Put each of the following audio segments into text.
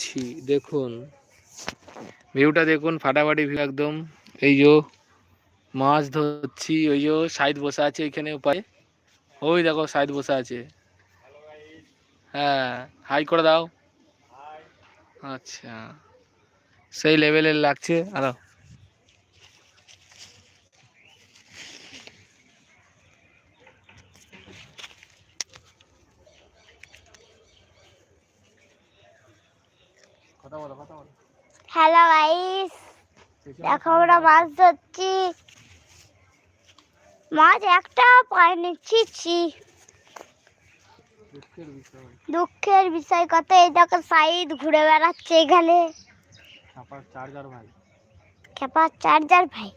ছি দেখুন। ভিউটা দেখুন, ফাটাফাটি ভিউ একদম। এই যো মাছ ধরছি, ওই যো সাইদ বসে আছে এখানে উপায় ওই দেখো, সাইদ বসে আছে। হ্যাঁ হাই করে দাও। আচ্ছা সেই লেভেলের লাগছে। আরও কথা বলো কথা বলো হ্যালো গাইস দেখো আমরা মাছ ধরছি। মাছ একটা পাইনি ছি ছি। দুঃখের বিষয়। কত এই দেখো সাইদ ঘুরে বেড়াচ্ছে এখানে। ছাপার চার্জার ভাই। খেপা চার্জার ভাই।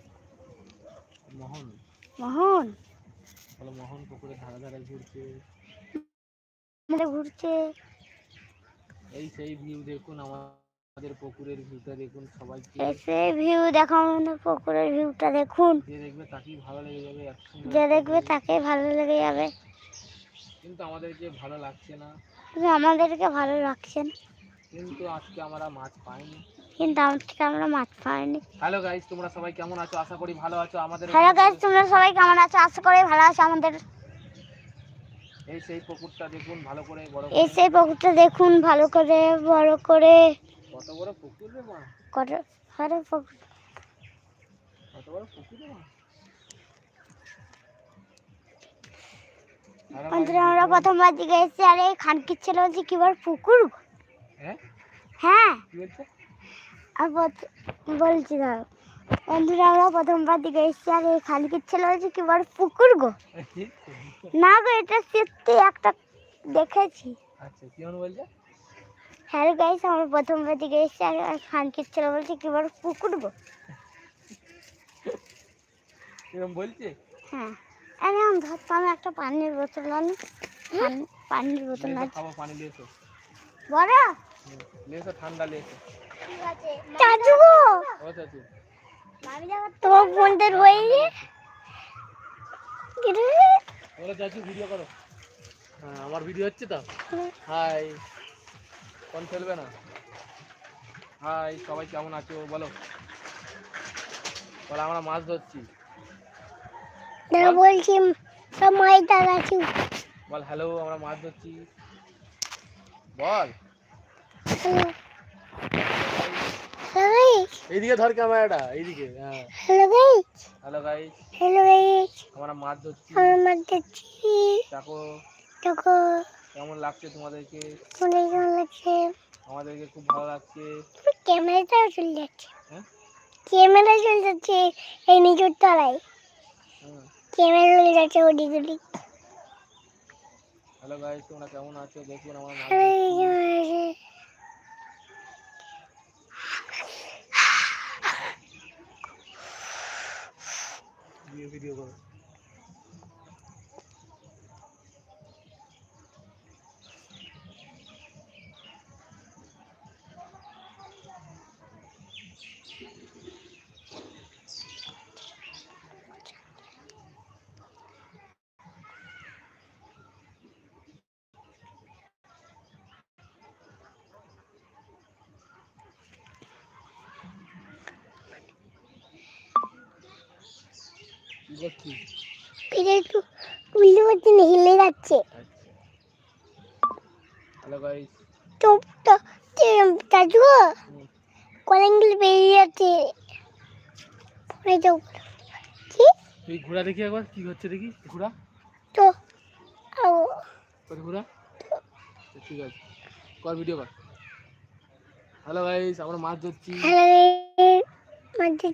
মোহন। মোহন। মোহন পুকুরের ধারে ধারে ঘুরছে। ঘুরছে। এই সেই ভিউ দেখুন আমাদের পুকুরের ভিউটা দেখুন সবাইকে এসে ভিউ দেখো আমাদের পুকুরের ভিউটা দেখুন। যে দেখবে তাকেই ভালো লেগে যাবে এত যে দেখবে তাকে ভালো লেগে যাবে। কিন্তু আমাদেরকে ভালো লাগছে না। কিন্তু আমাদেরকে ভালো লাগছে না। কিন্তু আজকে আমরা মাছ পাইনি। কিন্তু আজকে আমরা মাছ পাইনি। হ্যালো গাইস তোমরা সবাই কেমন আছো? আশা করি ভালো আছো। আমাদের হ্যালো গাইস তোমরা সবাই কেমন আছো? আশা করি ভালো আছো আমাদের। এই সেই পুকুরটা দেখুন ভালো করে বড় এই সেই পুকুরটা দেখুন ভালো করে বড় করে। কত বড় পুকুর রে মা? কত বড় পুকুর? কত বড় পুকুর রে মা? বন্ধুরা আমরা প্রথমবার দিকে এসেছি আর এই খানকির ছেলে বলছে কি বার পুকুর? হ্যাঁ? আর বলছি দাঁড়াও বন্ধুরা আমরা প্রথমবার দিকে এসেছি আর এই খানকির ছেলে বলছে কি বার পুকুর গো। না গো এটা সত্যি একটা দেখেছি। আচ্ছা কি বলছে? হ্যালো গাইস আমরা প্রথমবার দিকে এসেছি আর আর খানকির ছেলে বলছে কি বার পুকুর গো এরকম বলছে? হ্যাঁ। আমি আমি ধরতাম একটা পানির বোতল আনি। পানি- পানির বোতল আছে খাব পানি নিয়ে এসো বড় এসো ঠান্ডা নিয়ে এসো চাচু গো! ও চাচু। তোমার ফোনটা রয়েছে কি রে? বলো চাচু ভিডিও করো। হ্যাঁ আমার ভিডিও হচ্ছে তো। হাই কোন ফেলবে না। হাই সবাই কেমন আছো বলো। বলো আমরা মাছ ধরছি। বলছি সব দাদা বল হ্যালো আমরা মাছ ধরছি। বল। এইদিকে ধর ক্যামেরাটা এইদিকে হ্যাঁ। Hello guys hello guys hello guys আমরা মাছ ধরছি। আমার মারতেছি দেখো। দেখো। কেমন লাগছে তোমাদেরকে? মনে কেমন লাগছে। আমাদেরকে খুব ভালো লাগছে। ক্যামেরাটাও চলে যাচ্ছে। হ্যাঁ? ক্যামেরা চলে যাচ্ছে এই নিজের তলায়। ক্যামেরা চলে যাচ্ছে ওদিক ওদিক। হ্যালো গাইস তোমরা কেমন আছো? দেখুন আমরা ভিডিও ভিডিও করো। এটা একটু উল্লে হিলে যাচ্ছে। আচ্ছা। হ্যালো গাইস তো তো চাচু কলেঙ্গুলো বেরিয়ে যাচ্ছে। কি? তুই ঘোড়া দেখি একবার কি হচ্ছে দেখি? ঘোড়া? তো ও ঘোড়া? আচ্ছা, ঠিক আছে। কর ভিডিও কর। হ্যালো গাইস আমরা মাছ ধরছি। হ্যালো মাঝে